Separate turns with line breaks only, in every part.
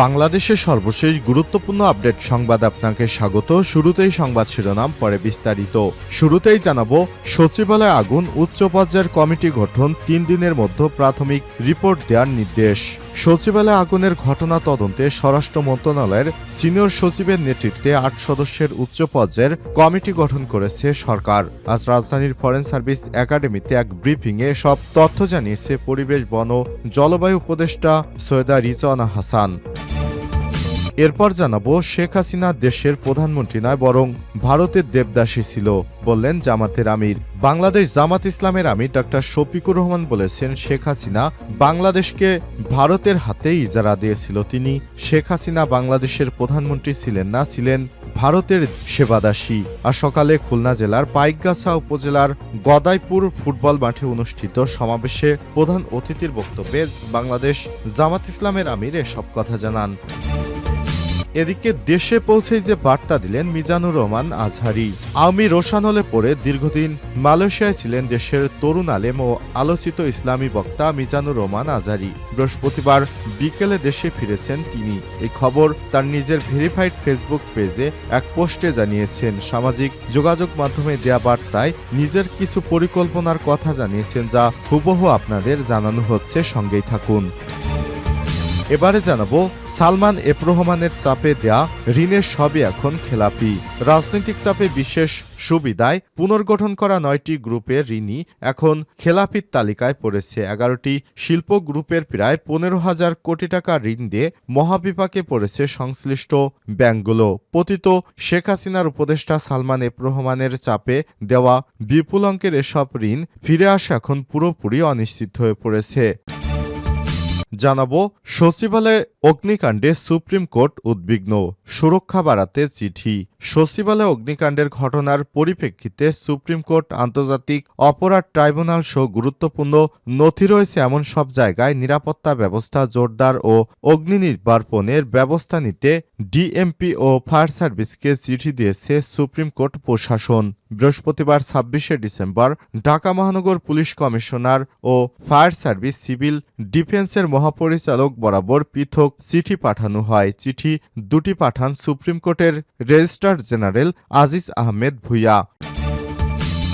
বাংলাদেশের সর্বশেষ গুরুত্বপূর্ণ আপডেট সংবাদ আপনাকে স্বাগত। শুরুতেই সংবাদ শিরোনাম, পরে বিস্তারিত। শুরুতেই জানাব, সচিবালয়ে আগুন, উচ্চ পর্যায়ের কমিটি গঠন, তিন দিনের মধ্যে প্রাথমিক রিপোর্ট দেওয়ার নির্দেশ। সচিবালয়ে আগুনের ঘটনা তদন্তে স্বরাষ্ট্র মন্ত্রণালয়ের সিনিয়র সচিবের নেতৃত্বে আট সদস্যের উচ্চ পর্যায়ের কমিটি গঠন করেছে সরকার। আজ রাজধানীর ফরেন সার্ভিস একাডেমিতে এক ব্রিফিংয়ে সব তথ্য জানিয়েছে পরিবেশ, বন জলবায়ু উপদেষ্টা সৈয়দা রিজওয়ানা হাসান। এরপর জানাব শেখ হাসিনা দেশের প্রধানমন্ত্রী নয়, বরং ভারতের দেবদাসী ছিল, বললেন জামাতের আমির। বাংলাদেশ জামাত ইসলামের আমির ডক্টর শফিকুর রহমান বলেছেন, শেখ হাসিনা বাংলাদেশকে ভারতের হাতে ইজারা দিয়েছিল। তিনি শেখ হাসিনা বাংলাদেশের প্রধানমন্ত্রী ছিলেন না, ছিলেন ভারতের সেবাদাসী। আর সকালে খুলনা জেলার পাইকগাছা উপজেলার গদাইপুর ফুটবল মাঠে অনুষ্ঠিত সমাবেশে প্রধান অতিথির বক্তব্যে বাংলাদেশ জামাত ইসলামের আমির এসব কথা জানান। এদিকে দেশে পৌঁছেই যে বার্তা দিলেন মিজানুর রহমান আজহারি, আওয়ামী রোশান হলে পরে দীর্ঘদিন মালয়েশিয়ায় ছিলেন দেশের তরুণ আলেম ও আলোচিত ইসলামী বক্তা মিজানুর রহমান আজহারি। বৃহস্পতিবার বিকেলে দেশে ফিরেছেন তিনি। এই খবর তার নিজের ভেরিফাইড ফেসবুক পেজে এক পোস্টে জানিয়েছেন, সামাজিক যোগাযোগ মাধ্যমে দেয়া বার্তায় নিজের কিছু পরিকল্পনার কথা জানিয়েছেন যা হুবহু আপনাদের জানানো হচ্ছে। সঙ্গেই থাকুন। এবারে জানাব, সালমান এফ রহমানের চাপে দেয়া ঋণের সবই এখন খেলাপি। রাজনৈতিক চাপে বিশেষ সুবিধায় পুনর্গঠন করা নয়টি গ্রুপের ঋণই এখন খেলাপির তালিকায় পড়েছে। এগারোটি শিল্প গ্রুপের প্রায় পনেরো হাজার কোটি টাকা ঋণ দিয়ে মহাবিপাকে পড়েছে সংশ্লিষ্ট ব্যাংকগুলো। পতিত শেখ হাসিনার উপদেষ্টা সালমান এফ রহমানের চাপে দেওয়া বিপুল অঙ্কের এসব ঋণ ফিরে আসা এখন পুরোপুরি অনিশ্চিত হয়ে পড়েছে। জানাব, সচিবালয়ে অগ্নিকাণ্ডে সুপ্রিম কোর্ট উদ্বিগ্ন। সুরক্ষা বাড়াতে চিঠি। সচিবালয়ে অগ্নিকাণ্ডের ঘটনার পরিপ্রেক্ষিতে সুপ্রিম কোর্ট আন্তর্জাতিক অপরাধ ট্রাইব্যুনাল সহ গুরুত্বপূর্ণ নথি রয়েছে এমন সব জায়গায় নিরাপত্তা ব্যবস্থা জোরদার ও অগ্নি নির্বাপনের ব্যবস্থা নিতে ডিএমপি ও ফায়ার সার্ভিসকে চিঠি দিয়েছে সুপ্রিম কোর্ট প্রশাসন। বৃহস্পতিবার ছাব্বিশে ডিসেম্বর ঢাকা মহানগর পুলিশ কমিশনার ও ফায়ার সার্ভিস সিভিল ডিফেন্সের মহাপরিচালক বরাবর পৃথক চিঠি পাঠানো হয়। চিঠি দুটি পাঠান সুপ্রিম কোর্টের রেজিস্ট্রার জেনারেল আজিজ আহমেদ ভুইয়া।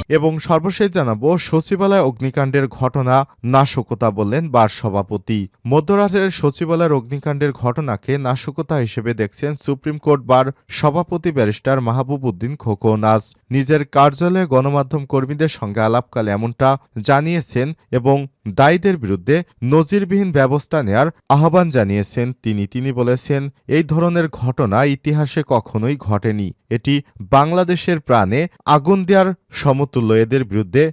এবং সর্বশেষ জানাব, সচিবালয় অগ্নিকাণ্ডের ঘটনা নাশকতা বললেন বার সভাপতি। মধ্যরাতের সচিবালয়ের অগ্নিকাণ্ডের ঘটনাকে নাশকতা হিসেবে দেখছেন সুপ্রিম কোর্ট বার সভাপতি ব্যারিস্টার মাহবুব উদ্দিন খোকন। আজ নিজের কার্যালয়ে গণমাধ্যম কর্মীদের সঙ্গে আলাপকালে এমনটা জানিয়েছেন এবং দায়ীদের বিরুদ্ধে নজিরবিহীন ব্যবস্থা নেয়ার আহ্বান জানিয়েছেন তিনি। তিনি বলেছেন, এই ধরনের ঘটনা ইতিহাসে কখনোই ঘটেনি। এটি বাংলাদেশের প্রাণে আগুন দেওয়ার সমতুল্য। এদের বিরুদ্ধে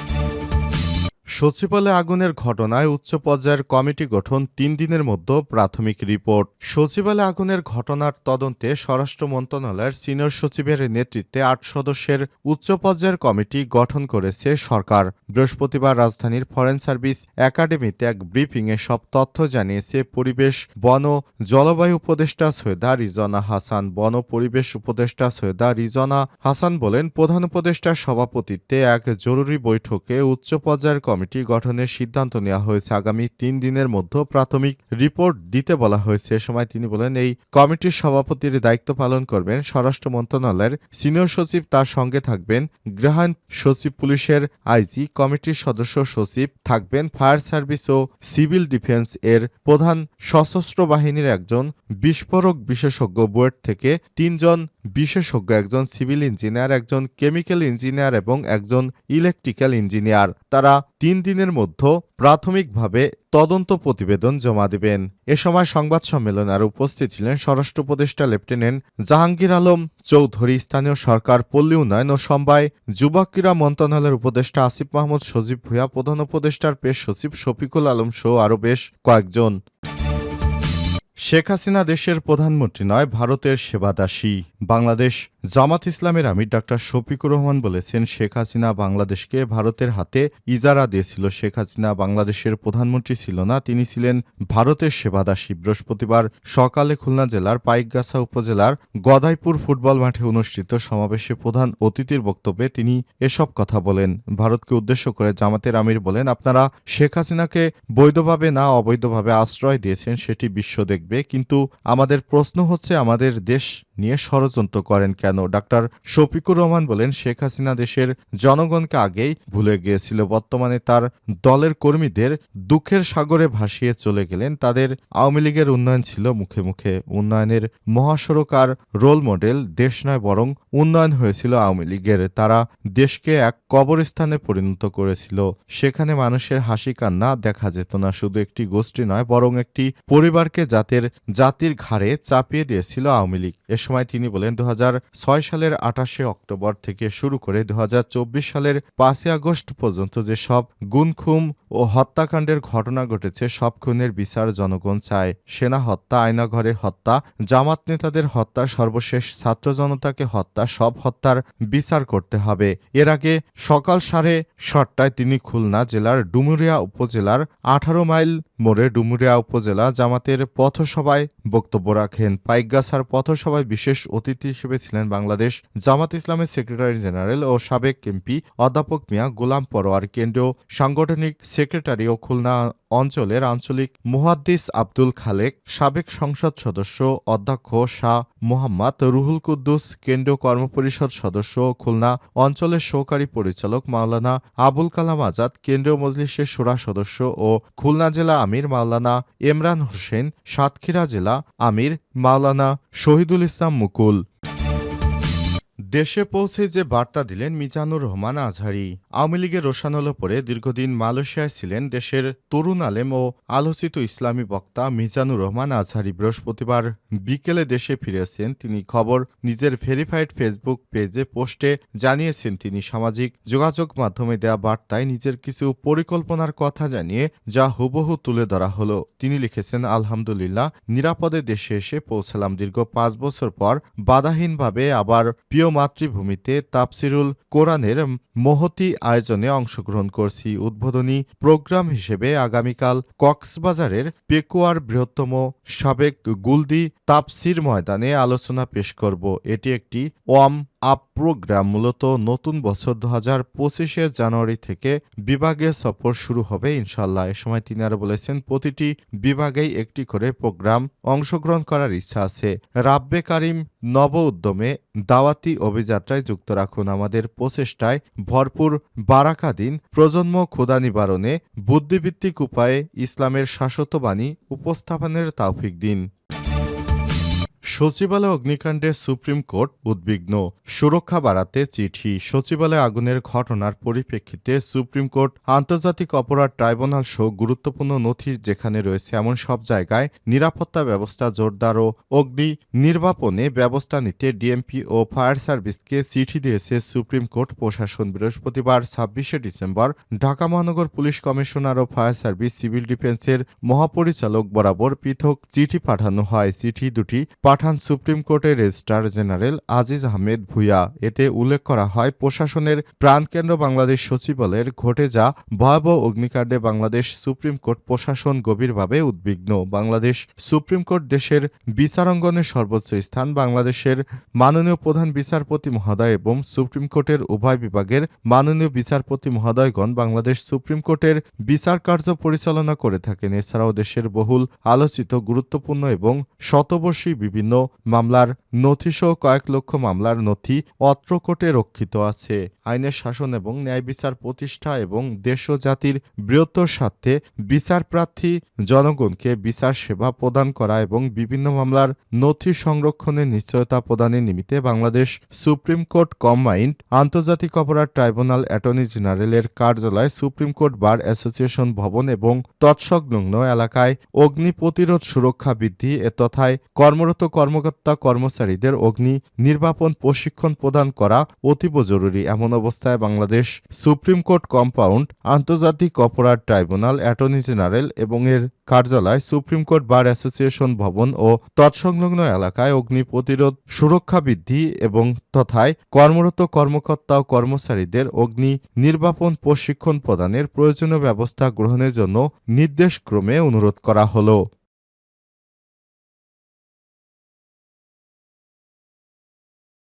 সচিবালয়ে আগুনের ঘটনায় উচ্চ পর্যায়ের কমিটি গঠন তিন দিনের মধ্যে প্রাথমিক রিপোর্ট। সচিবালয়ে আগুনের ঘটনার তদন্তে স্বরাষ্ট্র মন্ত্রণালয়ের সিনিয়র সচিবের নেতৃত্বে আট সদস্যের উচ্চ পর্যায়ের কমিটি গঠন করেছে সরকার। বৃহস্পতিবার রাজধানীর ফরেন সার্ভিস একাডেমিতে এক ব্রিফিংয়ে সব তথ্য জানিয়েছে পরিবেশ, বন জলবায়ু উপদেষ্টা সৈয়দা রিজনা হাসান। বন পরিবেশ উপদেষ্টা সৈয়দা রিজনা হাসান বলেন, প্রধান উপদেষ্টার সভাপতিত্বে এক জরুরি বৈঠকে উচ্চ পর্যায়ের কমিটি গঠনের সিদ্ধান্ত নেওয়া হয়েছে। আগামী তিন দিনের মধ্যে প্রাথমিক রিপোর্ট দিতে বলা হয়েছে। এ সময় তিনি বলেন, এই কমিটির সভাপতির দায়িত্ব পালন করবেন স্বরাষ্ট্র মন্ত্রণালয়ের সিনিয়র সচিব, তার সঙ্গে থাকবেন গ্রাহান সচিব, পুলিশের আইজি, কমিটির সদস্য সচিব, থাকবেন ফায়ার সার্ভিস ও সিভিল ডিফেন্স এর প্রধান সশস্ত্র বাহিনীর একজন বিস্ফোরক বিশেষজ্ঞ, বুয়েট থেকে তিনজন বিশেষজ্ঞ, একজন সিভিল ইঞ্জিনিয়ার, একজন কেমিক্যাল ইঞ্জিনিয়ার এবং একজন ইলেকট্রিক্যাল ইঞ্জিনিয়ার। তারা তিন দিনের মধ্যে প্রাথমিকভাবে তদন্ত প্রতিবেদন জমা দেবেন। এ সময় সংবাদ সম্মেলনে আর উপস্থিত ছিলেন স্বরাষ্ট্র উপদেষ্টা লেফটেন্যান্ট জাহাঙ্গীর আলম, চৌধুরী, স্থানীয় সরকার, পল্লী উন্নয়ন ও সম্বায় যুবক ক্রীড়া মন্ত্রণালয়ের উপদেষ্টা আসিফ মাহমুদ, সজীব ভূয়া প্রধান উপদেষ্টার পেশ সচিব শফিকুল আলম সহ আরও বেশ কয়েকজন। শেখ হাসিনা দেশের প্রধানমন্ত্রী নয়, ভারতের সেবাদাসী। বাংলাদেশ জামাত ইসলামের আমির ডাক্তার শফিকুর রহমান বলেছেন, শেখ হাসিনা বাংলাদেশকে ভারতের হাতে ইজারা দিয়েছিল। শেখ হাসিনা বাংলাদেশের প্রধানমন্ত্রী ছিল না, তিনি ছিলেন ভারতের সেবাদাসী। বৃহস্পতিবার সকালে খুলনা জেলার পাইকগাছা উপজেলার গদাইপুর ফুটবল মাঠে অনুষ্ঠিত সমাবেশে প্রধান অতিথির বক্তব্যে তিনি এসব কথা বলেন। ভারতকে উদ্দেশ্য করে জামাতের আমির বলেন, আপনারা শেখ হাসিনাকে বৈধভাবে না অবৈধভাবে আশ্রয় দিয়েছেন, সেটি বিশ্ব দেখবে। কিন্তু আমাদের প্রশ্ন হচ্ছে আমাদের দেশ নিয়ে ষড়যন্ত্র করেন কেন? ডাক্তার শফিকুর রহমান বলেন, শেখ হাসিনা দেশের জনগণকে আগেই ভুলে গিয়েছিল। বর্তমানে তার দলের কর্মীদের দুঃখের সাগরে ভাসিয়ে চলে গেলেন। তাদের আওয়ামী লীগের উন্নয়ন ছিল মুখে মুখে। উন্নয়নের মহাসড়ক আর রোল মডেল দেশ নয়, বরং উন্নয়ন হয়েছিল আওয়ামী লীগের। তারা দেশকে এক কবরস্থানে পরিণত করেছিল। সেখানে মানুষের হাসি কান্না দেখা যেত না। শুধু একটি গোষ্ঠী নয়, বরং একটি পরিবারকে জাতের জাতির ঘাড়ে চাপিয়ে দিয়েছিল আওয়ামী লীগ। সময় তিনি বলেন দু সালের আঠাশে অক্টোবর থেকে শুরু করে দু সালের পাঁচই আগস্ট পর্যন্ত যে সব গুনখুম ও হত্যাকাণ্ডের ঘটনা ঘটেছে, সব খুনের বিচার জনগণ চায় সেনা হত্যা, আয়নাঘরের হত্যা, জামাত নেতাদের হত্যা, সর্বশেষ ছাত্র জনতাকে হত্যা, সব হত্যার বিচার করতে হবে। এর আগে সকাল সাড়ে সাতটায় তিনি খুলনা জেলার ডুমুরিয়া উপজেলার আঠারো মাইল মোড়ে ডুমুরিয়া উপজেলা জামাতের পথসভায় বক্তব্য রাখেন। পাইকগাছার পথসভায় বিশেষ অতিথি হিসেবে ছিলেন বাংলাদেশ জামাত ইসলামের সেক্রেটারি জেনারেল ও সাবেক এমপি অধ্যাপক মিয়া গোলাম পরোয়ার, কেন্দ্রীয় সাংগঠনিক সেক্রেটারি ও খুলনা অঞ্চলের আঞ্চলিক মুহাদ্দিস আব্দুল খালেক, সাবেক সংসদ সদস্য অধ্যক্ষ শাহ মোহাম্মদ রুহুল কুদ্দুস, কেন্দ্রীয় কর্মপরিষদ সদস্য ও খুলনা অঞ্চলের সহকারী পরিচালক মাওলানা আবুল কালাম আজাদ, কেন্দ্রীয় মজলিসের সুরা সদস্য ও খুলনা জেলা আমির মাওলানা ইমরান হোসেন সাতক্ষীরা জেলা আমির মাওলানা শহীদুল ইসলাম মুকুল। দেশে পৌঁছে যে বার্তা দিলেন মিজানুর রহমান আজহারি, আওয়ামী লীগের রোশানল পরে দীর্ঘদিন মালয়েশিয়ায় ছিলেন দেশের তরুণ আলেম ও আলোচিত ইসলামী বক্তা মিজানুর রহমান আজহারি। বৃহস্পতিবার বিকেলে দেশে ফিরেছেন তিনি। খবর, নিজের ভেরিফাইড ফেসবুক পেজে পোস্টে জানিয়েছেন তিনি, সামাজিক যোগাযোগ মাধ্যমে দেয়া বার্তায় নিজের কিছু পরিকল্পনার কথা জানিয়ে যা হুবহু তুলে ধরা হলো। তিনি লিখেছেন, আলহামদুলিল্লাহ, নিরাপদে দেশে এসে পৌঁছালাম। দীর্ঘ পাঁচ বছর পর বাধাহীনভাবে আবার প্রিয় মাতৃভূমিতে তাপসিরুল কোরআনের মহতি আয়োজনে অংশগ্রহণ করছি। উদ্বোধনী প্রোগ্রাম হিসেবে আগামীকাল কক্সবাজারের পেকুয়ার বৃহত্তম সাবেক গুলদি তাপসির ময়দানে আলোচনা পেশ করব। এটি একটি ওয়াম আপ প্রোগ্রাম মূলত নতুন বছর দু হাজার পঁচিশের জানুয়ারি থেকে বিভাগে সফর শুরু হবে ইনশাল্লাহ এ সময় তিনি আরও বলেছেন, প্রতিটি বিভাগেই একটি করে প্রোগ্রাম অংশগ্রহণ করার ইচ্ছা আছে। রাব্বে কারিম নব উদ্যমে দাওয়াতি অভিযাত্রায় যুক্ত রাখুন। আমাদের প্রচেষ্টায় ভরপুর বারাকা দিন, প্রজন্ম ক্ষুদা নিবারণে বুদ্ধিভিত্তিক উপায়ে ইসলামের শাশ্বতবাণী উপস্থাপনের তাওফিক দিন। সচিবালয় অগ্নিকাণ্ডে সুপ্রিম কোর্ট উদ্বিগ্ন। সুরক্ষা বাড়াতে চিঠি। সচিবালয় আগুনের ঘটনার পরিপ্রেক্ষিতে সুপ্রিম কোর্ট আন্তর্জাতিক অপরাধ ট্রাইব্যুনাল সহ গুরুত্বপূর্ণ নথি যেখানে রয়েছে এমন সব জায়গায় নিরাপত্তা ব্যবস্থা জোরদার ও অগ্নি নির্বাপনে ব্যবস্থা নিতে ডিএমপি ও ফায়ার সার্ভিসকে চিঠি দিয়েছে সুপ্রিম কোর্ট প্রশাসন। বৃহস্পতিবার ছাব্বিশে ডিসেম্বর ঢাকা মহানগর পুলিশ কমিশনার ও ফায়ার সার্ভিস সিভিল ডিফেন্সের মহাপরিচালক বরাবর পৃথক চিঠি পাঠানো হয়। চিঠি দুটি পাঠান সুপ্রিম কোর্টের রেজিস্ট্রার জেনারেল আজিজ আহমেদ ভুইয়া। এতে উল্লেখ করা হয়, প্রশাসনের প্রাণকেন্দ্র বাংলাদেশ সচিবালয়ের ঘটে যা ভয়াবহ অগ্নিকাণ্ডে বাংলাদেশ সুপ্রিম কোর্ট প্রশাসন গভীরভাবে উদ্বিগ্ন। বাংলাদেশ সুপ্রিম কোর্ট দেশের বিচারাঙ্গনের সর্বোচ্চ স্থান, বাংলাদেশের মাননীয় প্রধান বিচারপতি মহোদয় এবং সুপ্রিম কোর্টের উভয় বিভাগের মাননীয় বিচারপতি মহোদয়গণ বাংলাদেশ সুপ্রিম কোর্টের বিচার কার্য পরিচালনা করে থাকেন। এছাড়াও দেশের বহুল আলোচিত, গুরুত্বপূর্ণ এবং শতবর্ষী বিভিন্ন মামলার নথিসহ কয়েক লক্ষ মামলার নথি অত্র কোর্টে রক্ষিত আছে। আইনের শাসন এবং ন্যায় বিচার প্রতিষ্ঠা এবং দেশ ও জাতির বৃহত্তর স্বার্থে বিচার প্রার্থী জনগণকে বিচার সেবা প্রদান করা এবং বিভিন্ন মামলার নথি সংরক্ষণের নিশ্চয়তা প্রদানের নিমিত্তে বাংলাদেশ সুপ্রিম কোর্ট কম্বাইন্ড আন্তর্জাতিক অপরাধ ট্রাইব্যুনাল অ্যাটর্নি জেনারেলের কার্যালয় সুপ্রিম কোর্ট বার অ্যাসোসিয়েশন ভবন এবং তৎসংলগ্ন এলাকায় অগ্নি প্রতিরোধ সুরক্ষা বৃদ্ধি এ তথায় কর্মরত কর্মকর্তা কর্মচারীদের অগ্নি নির্বাপন প্রশিক্ষণ প্রদান করা অতীব জরুরি, এমন অবস্থায় বাংলাদেশ সুপ্রিম কোর্ট কম্পাউন্ড, আন্তর্জাতিক অপরাধ ট্রাইব্যুনাল, অ্যাটর্নি জেনারেল এবং এর কার্যালয়, সুপ্রিম কোর্ট বার অ্যাসোসিয়েশন ভবন ও তৎসংলগ্ন এলাকায় অগ্নি প্রতিরোধ, সুরক্ষা বৃদ্ধি এবং তথায় কর্মরত কর্মকর্তা ও কর্মচারীদের অগ্নি নির্বাপন প্রশিক্ষণ প্রদানের প্রয়োজনীয় ব্যবস্থা গ্রহণের জন্য নির্দেশক্রমে অনুরোধ করা হলো।